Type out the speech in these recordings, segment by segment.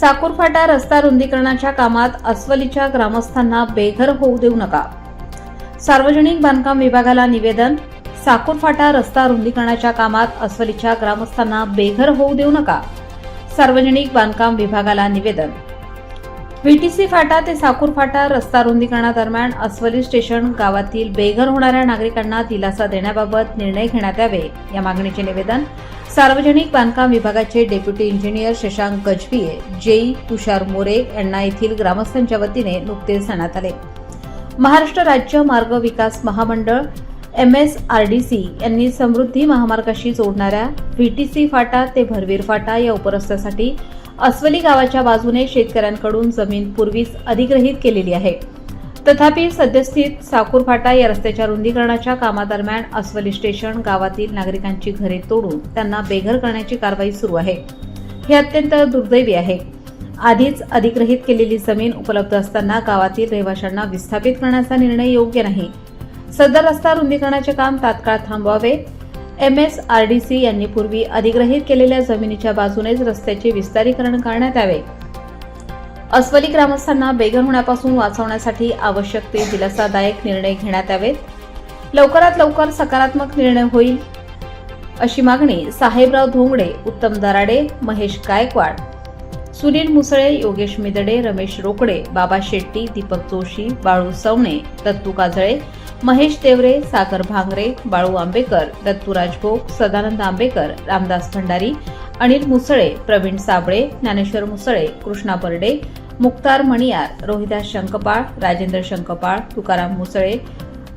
साकूर फाटा रस्ता रुंदीकरणाच्या कामात अस्वलीच्या ग्रामस्थांना बेघर होऊ देऊ नका. सार्वजनिक बांधकाम विभागाला निवेदन साकूर फाटा रस्ता रुंदीकरणाच्या कामात अस्वलीच्या ग्रामस्थांना बेघर होऊ देऊ नका. सार्वजनिक बांधकाम विभागाला निवेदन. व्हीटीसी फाटा ते साकूर फाटा रस्ता रुंदीकरणादरम्यान अस्वली स्टेशन गावातील बेघर होणाऱ्या नागरिकांना दिलासा देण्याबाबत निर्णय घेण्यात यावे या मागणीचे निवेदन सार्वजनिक बांधकाम विभागाचे deputy engineer Shashank Gajbhiye JE Tushar More यांना येथील ग्रामस्थांच्या वतीने नुकतेच देण्यात आले. महाराष्ट्र राज्य मार्ग विकास महामंडळ M S R D C यांनी समृद्धी महामार्गाशी जोडणाऱ्या व्हीटीसी फाटा ते भरवीर फाटा या उपरस्त्यासाठी अस्वली गावाच्या बाजूने शेतकऱ्यांकडून जमीन पूर्वीच अधिग्रहित केलेली आहे. तथापि सद्यस्थित साकूरफाटा या रस्त्याच्या रुंदीकरणाच्या कामादरम्यान अस्वली स्टेशन गावातील नागरिकांची घरे तोडून त्यांना बेघर करण्याची कारवाई सुरू आहे. हे अत्यंत दुर्दैवी आहे. आधीच अधिग्रहित केलेली जमीन उपलब्ध असताना गावातील रहिवाशांना विस्थापित करण्याचा निर्णय योग्य नाही. सदर रस्ता रुंदीकरणाचे काम तात्काळ थांबवावे. M S R D C यांनी पूर्वी अधिग्रहित केलेल्या जमिनीच्या बाजूनेच रस्त्याचे विस्तारीकरण करण्यात यावे. अस्वली ग्रामस्थांना बेघर होण्यापासून वाचवण्यासाठी आवश्यक ते दिलासादायक निर्णय घेण्यात यावेत. लवकरात लवकर सकारात्मक निर्णय होईल अशी मागणी साहेबराव धोंगडे उत्तम दराडे महेश गायकवाड सुनील मुसळे योगेश मिदडे रमेश रोकडे बाबा शेट्टी दीपक जोशी बाळू सवणे दत्तू काजळे महेश देवरे सागर भांगरे बाळू आंबेकर दत्तू राजभोग सदानंद आंबेकर रामदास भंडारी अनिल मुसळे प्रवीण साबळे ज्ञानेश्वर मुसळे कृष्णा बर्डे मुक्तार मणियार रोहिदास शंकपाळ राजेंद्र शंकपाळ तुकाराम मुसळे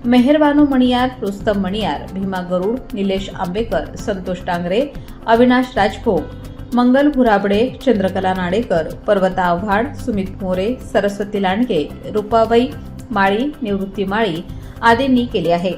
मेहरबानू मणियार रुस्तम मणियार भीमा गरुड निलेश आंबेकर संतोष टांगरे अविनाश राजभोग मंगल भुराबडे चंद्रकला नाडेकर पर्वता आव्हाड सुमित मोरे सरस्वती लांडगे रुपाबाई माळी निवृत्ती माळी आदींनी केले आहे.